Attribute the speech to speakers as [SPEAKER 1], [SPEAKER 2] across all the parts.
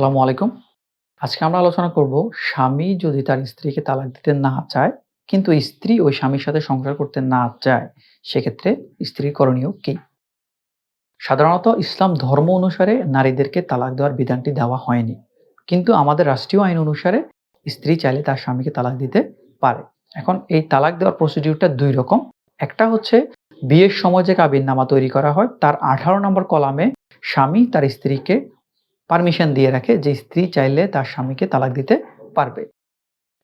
[SPEAKER 1] আসসালামু আলাইকুম। আজকে আমরা আলোচনা করব স্বামী যদি তার স্ত্রীকে তালাক দিতে না চায়, কিন্তু স্ত্রী ওই স্বামীর সাথে সংসার করতে না চায়, সেক্ষেত্রে স্ত্রীর করণীয় কি? সাধারণত ইসলাম ধর্ম অনুসারে নারীদেরকে তালাক দেওয়ার বিধানটি দেওয়া হয়নি। কিন্তু আমাদের রাষ্ট্রীয় আইন অনুসারে স্ত্রী চাইলে তার স্বামীকে তালাক দিতে পারে। এখন এই তালাক দেওয়ার প্রসিডিউরটা দুই রকম। একটা হচ্ছে বিয়ের সময় যে কাবিননামা তৈরি করা হয়, তার ১৮ নম্বর কলামে স্বামী তার স্ত্রীকে পারমিশন দিয়ে রাখে যে স্ত্রী চাইলে তার স্বামীকে তালাক দিতে পারবে।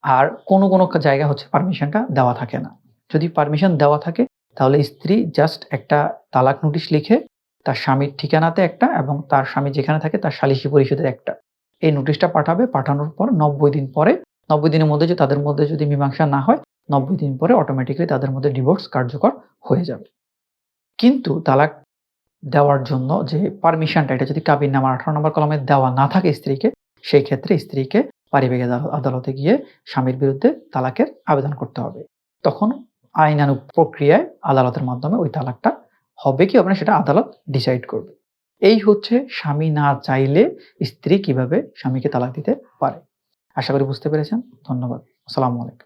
[SPEAKER 1] আর কোনো, কোনো জায়গা হচ্ছে পারমিশনটা দেওয়া থাকে না। যদি পারমিশন দেওয়া থাকে তাহলে স্ত্রী জাস্ট একটা তালাক নোটিশ লিখে তার স্বামীর ঠিকানাতে একটা এবং তার স্বামী যেখানে থাকে তার সালিসি পরিষদের একটা। এই নোটিশটা পাঠাবে। পাঠানোর পর ৯০ দিন পরে ৯০ দিনের মধ্যে যে তাদের মধ্যে যদি মীমাংসা না হয়, ৯০ দিন পরে অটোমেটিক্যালি তাদের মধ্যে ডিভোর্স কার্যকর হয়ে যাবে। কিন্তু তালাক দেওয়ার জন্য যে পারমিশনটা এটা যদি কাবিননামার ১৮ নম্বর কলমে দেওয়া না থাকে স্ত্রীকে, সেই ক্ষেত্রে স্ত্রীকে পারিবারিক আদালতে গিয়ে স্বামীর বিরুদ্ধে তালাকের আবেদন করতে হবে। তখন আইনানুগ প্রক্রিয়ায় আদালতের মাধ্যমে ওই তালাকটা হবে কি হবে না সেটা আদালত ডিসাইড করবে। এই হচ্ছে স্বামী না চাইলে স্ত্রী কীভাবে স্বামীকে তালাক দিতে পারে। আশা করি বুঝতে পেরেছেন। ধন্যবাদ। আসসালামু আলাইকুম।